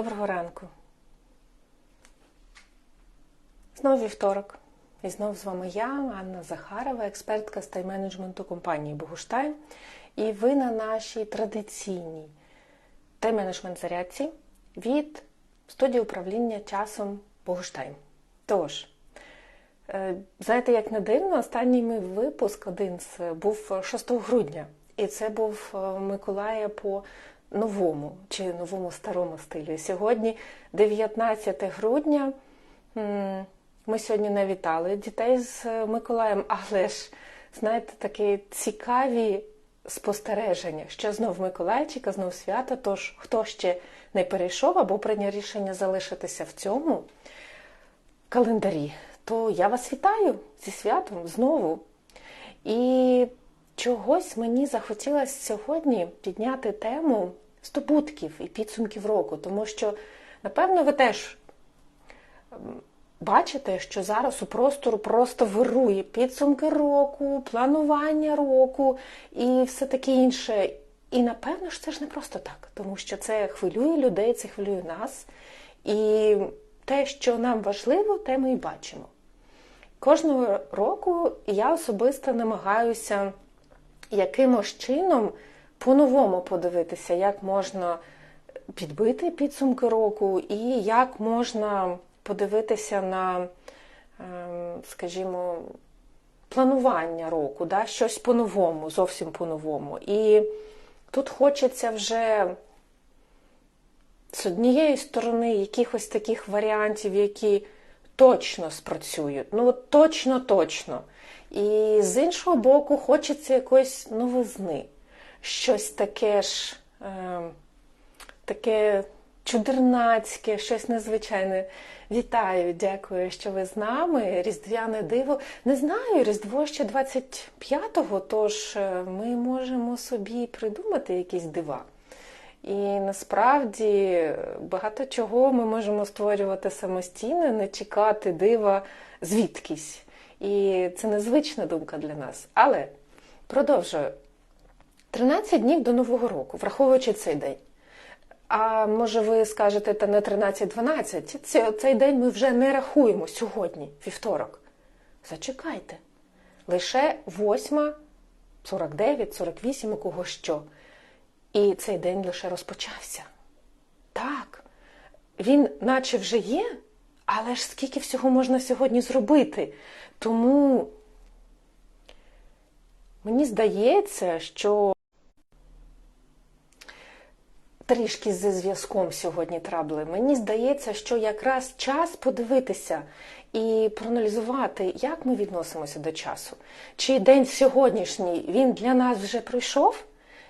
Доброго ранку. Знову вівторок. І знову з вами я, Анна Захарова, експертка з тайм-менеджменту компанії Богуштайм. І ви на нашій традиційній тайм-менеджмент зарядці від студії управління часом Богуштайм. Тож, е, знаєте, як не дивно, останній мій випуск один з був 6 грудня. І це був е, Миколая по новому чи новому старому стилю. Сьогодні, 19 грудня, ми сьогодні не вітали дітей з Миколаєм, але ж, знаєте, такі цікаві спостереження, що знов Миколайчика, знов свято. Тож, хто ще не перейшов або прийняв рішення залишитися в цьому календарі, то я вас вітаю зі святом знову. І чогось мені захотілося сьогодні підняти тему здобутків і підсумків року, тому що, напевно, ви теж бачите, що зараз у простору просто вирує підсумки року, планування року і все таке інше. І напевно ж це ж не просто так, тому що це хвилює людей, це хвилює нас. І те, що нам важливо, те ми і бачимо. Кожного року я особисто намагаюся якимось чином по-новому подивитися, як можна підбити підсумки року, і як можна подивитися на, ем, скажімо, планування року, да? щось по-новому, зовсім по-новому. І тут хочеться вже з однієї сторони якихось таких варіантів, які точно спрацюють. Ну, от точно-точно. І з іншого боку, хочеться якоїсь новизни. Щось таке ж, е, таке чудернацьке, щось незвичайне. Вітаю, дякую, що ви з нами. Різдвяне диво. Не знаю, Різдво ще 25-го, тож е, ми можемо собі придумати якісь дива. І насправді багато чого ми можемо створювати самостійно, не чекати дива звідкись. І це незвична думка для нас. Але продовжую. 13 днів до Нового року, враховуючи цей день. А може ви скажете, та не 13-12, цей день ми вже не рахуємо сьогодні, вівторок. Зачекайте. Лише 8, 49, 48, у кого що. І цей день лише розпочався. Так, він наче вже є, але ж скільки всього можна сьогодні зробити? Тому мені здається, що трішки зі зв'язком сьогодні трабли. Мені здається, що якраз час подивитися і проаналізувати, як ми відносимося до часу. Чи день сьогоднішній він для нас вже пройшов?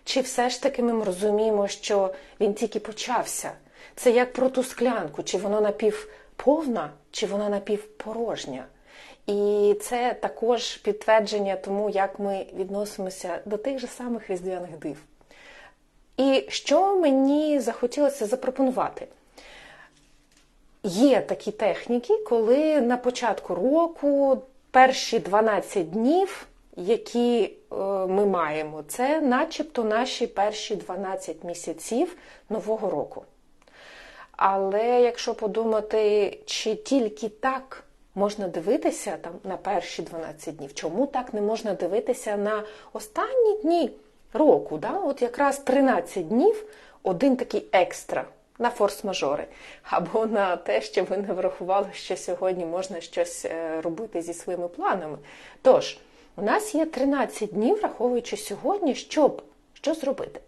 Чи все ж таки ми розуміємо, що він тільки почався? Це як про ту склянку, чи вона напівповна, чи вона напівпорожня. І це також підтвердження тому, як ми відносимося до тих же самих різдвяних див. І що мені захотілося запропонувати? Є такі техніки, коли на початку року перші 12 днів, які е, ми маємо, це начебто наші перші 12 місяців нового року. Але якщо подумати, чи тільки так можна дивитися там на перші 12 днів, чому так не можна дивитися на останні дні? року. Да? От якраз 13 днів один такий екстра на форс-мажори, або на те, що ви не врахували, що сьогодні можна щось е, робити зі своїми планами. Тож, у нас є 13 днів, враховуючи сьогодні, щоб що зробити.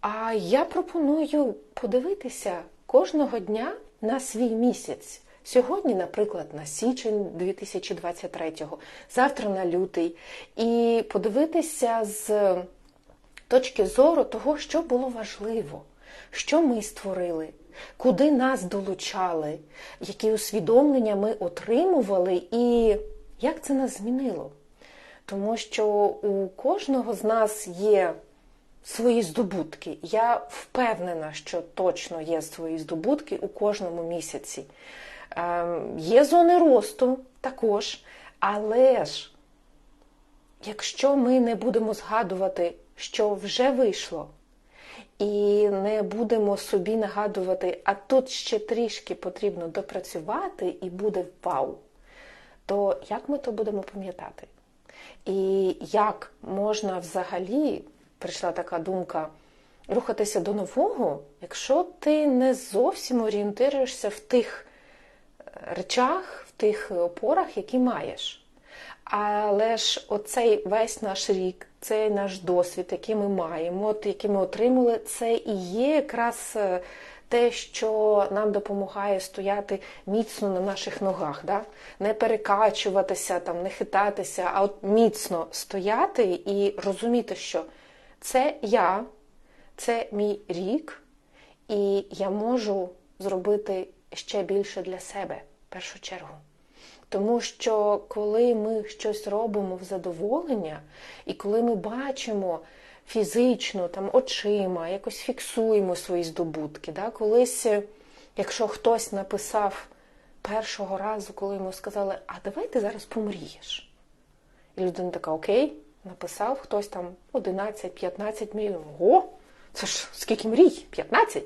А я пропоную подивитися кожного дня на свій місяць. Сьогодні, наприклад, на січень 2023-го, завтра на лютий, і подивитися з точки зору того, що було важливо, що ми створили, куди нас долучали, які усвідомлення ми отримували, і як це нас змінило. Тому що у кожного з нас є свої здобутки. Я впевнена, що точно є свої здобутки у кожному місяці. Ем, є зони росту також, але ж якщо ми не будемо згадувати, що вже вийшло, і не будемо собі нагадувати, а тут ще трішки потрібно допрацювати, і буде вау, то як ми то будемо пам'ятати? І як можна взагалі, прийшла така думка, рухатися до нового, якщо ти не зовсім орієнтуєшся в тих е, речах, в тих опорах, які маєш. Але ж оцей весь наш рік, цей наш досвід, який ми маємо, от, який ми отримали, це і є якраз е, те, що нам допомагає стояти міцно на наших ногах, да? не перекачуватися, там, не хитатися, а от міцно стояти і розуміти, що це я, це мій рік, і я можу зробити ще більше для себе в першу чергу. Тому що коли ми щось робимо в задоволення, і коли ми бачимо фізично, там, очима, якось фіксуємо свої здобутки, да? колись, якщо хтось написав першого разу, коли йому сказали, а давай ти зараз помрієш. І людина така, окей, написав хтось там 11-15 мрій. Ого, це ж скільки мрій? 15?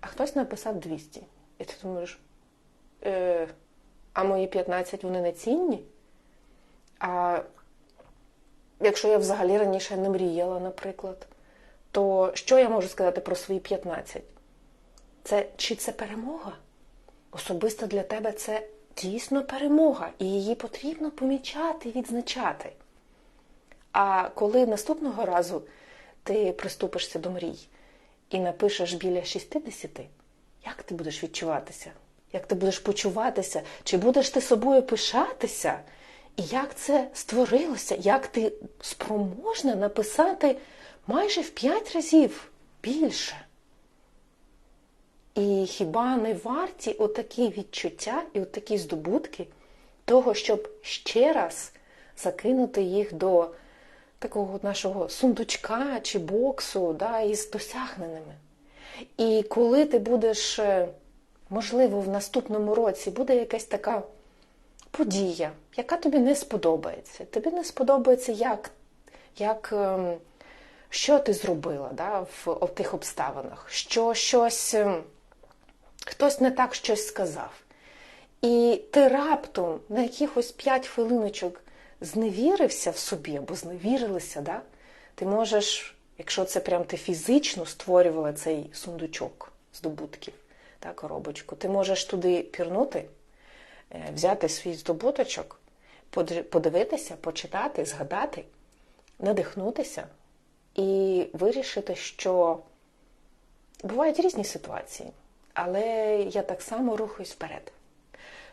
А хтось написав 200. І ти думаєш, е, а мої 15 вони не цінні? А якщо я взагалі раніше не мріяла, наприклад, то що я можу сказати про свої 15? Це чи це перемога? Особисто для тебе це дійсно перемога, і її потрібно помічати і відзначати. А коли наступного разу ти приступишся до мрій і напишеш біля 60, як ти будеш відчуватися? Як ти будеш почуватися? Чи будеш ти собою пишатися? І як це створилося? Як ти спроможна написати майже в 5 разів більше? І хіба не варті отакі відчуття і отакі здобутки того, щоб ще раз закинути їх до такого нашого сундучка чи боксу да, із досягненими? І коли ти будеш, можливо, в наступному році буде якась така подія, яка тобі не сподобається. Тобі не сподобається, як, як, що ти зробила да, в, тих обставинах, що щось хтось не так щось сказав. І ти раптом на якихось 5 хвилиночок зневірився в собі або зневірилися, да? ти можеш, якщо це прям ти фізично створювала цей сундучок здобутків, та, коробочку, ти можеш туди пірнути, е, взяти свій здобуточок, подивитися, почитати, згадати, надихнутися і вирішити, що бувають різні ситуації. Але я так само рухаюсь вперед.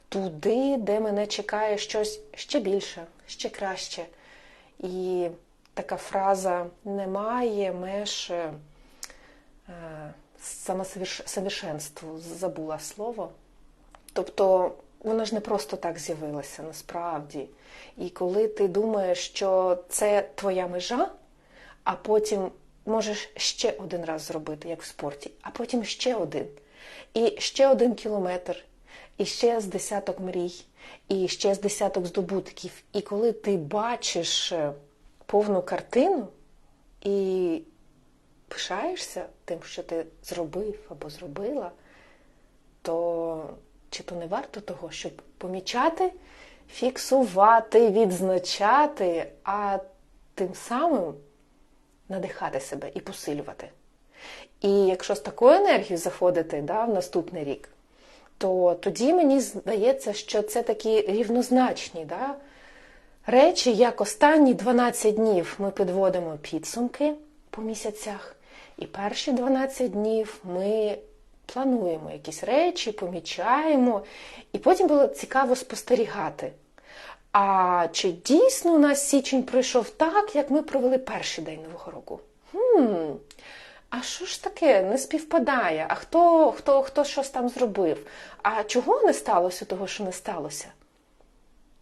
Туди, де мене чекає щось ще більше, ще краще. І така фраза немає меж е, самосовершенству, забула слово. Тобто вона ж не просто так з'явилася насправді. І коли ти думаєш, що це твоя межа, а потім можеш ще один раз зробити, як в спорті, а потім ще один. І ще один кілометр, і ще з десяток мрій, і ще з десяток здобутків. І коли ти бачиш е, повну картину і пишаєшся тим, що ти зробив або зробила, то чи то не варто того, щоб помічати, фіксувати, відзначати, а тим самим надихати себе і посилювати. І якщо з такою енергією заходити да, в наступний рік, то тоді мені здається, що це такі рівнозначні да, речі, як останні 12 днів ми підводимо підсумки по місяцях, і перші 12 днів ми плануємо якісь речі, помічаємо, і потім було цікаво спостерігати. А чи дійсно у нас січень пройшов так, як ми провели перший день Нового року? Хм, а що ж таке не співпадає? А хто хто, хто щось там зробив? А чого не сталося того, що не сталося?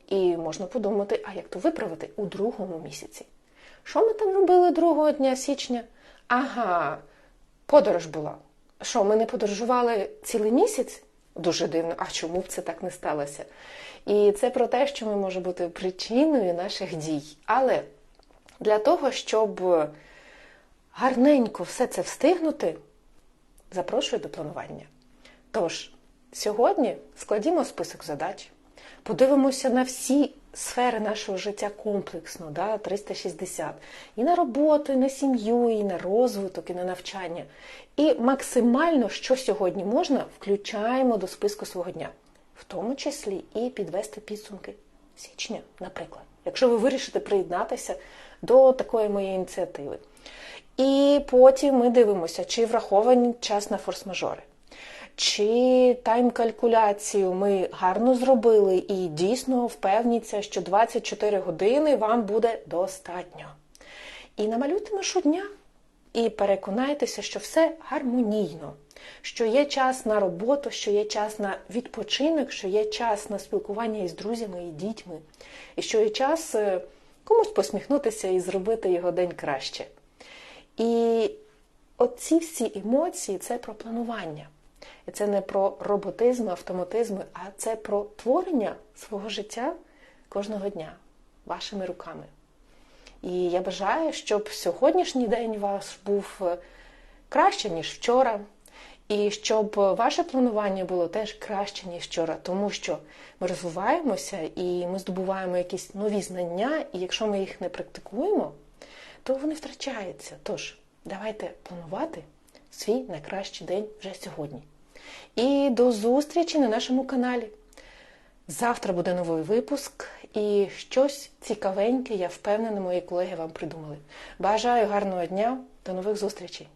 І можна подумати, а як то виправити у другому місяці? Що ми там робили другого дня січня? Ага, подорож була. Що, ми не подорожували цілий місяць? Дуже дивно, а чому б це так не сталося? І це про те, що ми може бути причиною наших дій. Але для того, щоб гарненько все це встигнути, запрошую до планування. Тож, сьогодні складімо список задач, подивимося на всі сфери нашого життя комплексно, да, 360. І на роботу, і на сім'ю, і на розвиток, і на навчання. І максимально, що сьогодні можна, включаємо до списку свого дня, в тому числі і підвести підсумки січня, наприклад, якщо ви вирішите приєднатися до такої моєї ініціативи. І потім ми дивимося, чи врахований час на форс-мажори. Чи тайм-калькуляцію ми гарно зробили і дійсно впевніться, що 24 години вам буде достатньо. І намалюйте маршрут дня і переконайтеся, що все гармонійно, що є час на роботу, що є час на відпочинок, що є час на спілкування із друзями і дітьми, і що є час е, комусь посміхнутися і зробити його день краще. І оці всі емоції це про планування. І це не про роботизм, автоматизми, а це про творення свого життя кожного дня вашими руками. І я бажаю, щоб сьогоднішній день ваш був е, краще, ніж вчора, і щоб ваше планування було теж краще, ніж вчора, тому що ми розвиваємося і ми здобуваємо якісь нові знання, і якщо ми їх не практикуємо, то вони втрачаються. Тож, давайте планувати свій найкращий день вже сьогодні. І до зустрічі на нашому каналі. Завтра буде новий випуск і щось цікавеньке, я впевнена, мої колеги вам придумали. Бажаю гарного дня, до нових зустрічей!